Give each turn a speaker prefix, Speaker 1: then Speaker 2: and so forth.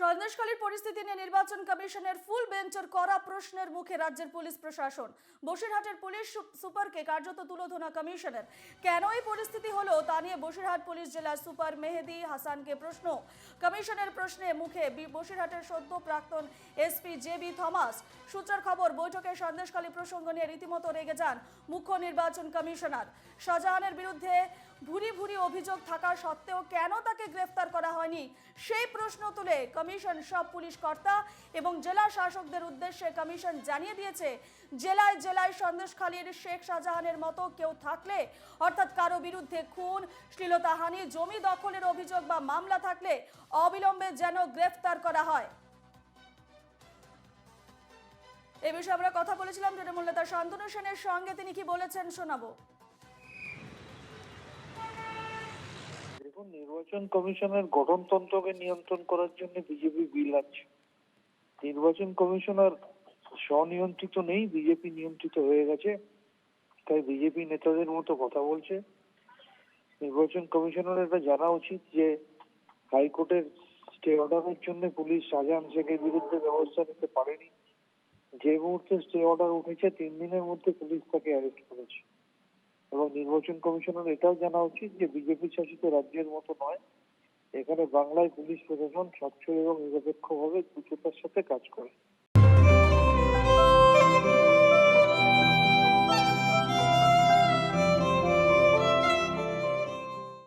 Speaker 1: সন্দেশখালীর পরিস্থিতি নিয়ে নির্বাচন কমিশনের ফুল বেঞ্চের কড়া প্রশ্নের মুখে রাজ্যের পুলিশ প্রশাসন। বসিরহাটের পুলিশ সুপারকে কার্যত তুলোধনা কমিশনের। কেন এই পরিস্থিতি হলো তা নিয়ে বসিরহাট পুলিশ জেলার সুপার মেহেদি হাসানকে প্রশ্ন। কমিশনের প্রশ্নে মুখে বসিরহাটের সদ্য প্রাক্তন এসপি জে বি থমাস। সূত্রের খবর, বৈঠকে সন্দেশখালী প্রসঙ্গ নিয়ে রীতিমতো রেগে যান মুখ্য নির্বাচন কমিশনার। শাহজাহানের বিরুদ্ধে ভুরি অভিযোগ থাকা সত্ত্বেও কেন তাকে গ্রেফতার করা হয়নি? সেই প্রশ্ন তুলে কমিশন সব পুলিশ কর্তা এবং জেলা শাসকদের উদ্দেশ্যে কমিশন জানিয়ে দিয়েছে, জেলায় জেলায় সন্দেশখালীর শেখ শাহজাহানের মতো কেউ থাকলে, অর্থাৎ কারও বিরুদ্ধে খুন, শ্লীলতাহানি, জমি দখলের অভিযোগ বা মামলা থাকলে অবিলম্বে যেন গ্রেফতার করা হয়। এ বিষয়ে আমরা কথা বলেছিলাম, তৃণমূল নেতা শান্তনু সেনের সঙ্গে তিনি কি বলেছেন শোনাবো।
Speaker 2: নির্বাচন কমিশনের গঠনতন্ত্রকে নিয়ন্ত্রণ করার জন্য বিজেপি বিল আছে নির্বাচন কমিশনার স্বনিয়ন্ত্রিত নেই, বিজেপি নিয়ন্ত্রিত হয়ে গেছে, তাই বিজেপি নেতাদের মতো কথা বলছে। নির্বাচন কমিশনের এটা জানা উচিত যে হাইকোর্টের স্টে অর্ডারের জন্য পুলিশ শাহজাহান শেখের বিরুদ্ধে ব্যবস্থা নিতে পারেনি। যে মুহূর্তে স্টে অর্ডার উঠেছে, তিন দিনের মধ্যে পুলিশ তাকে অ্যারেস্ট করেছে। এবং নির্বাচন কমিশনের এটাও জানা উচিত যে বিজেপি শাসিত রাজ্যের মতো নয়। এখানে বাংলায় পুলিশ প্রশাসন স্বচ্ছ এবং নিরপেক্ষভাবে দ্রুততার সাথে কাজ করে।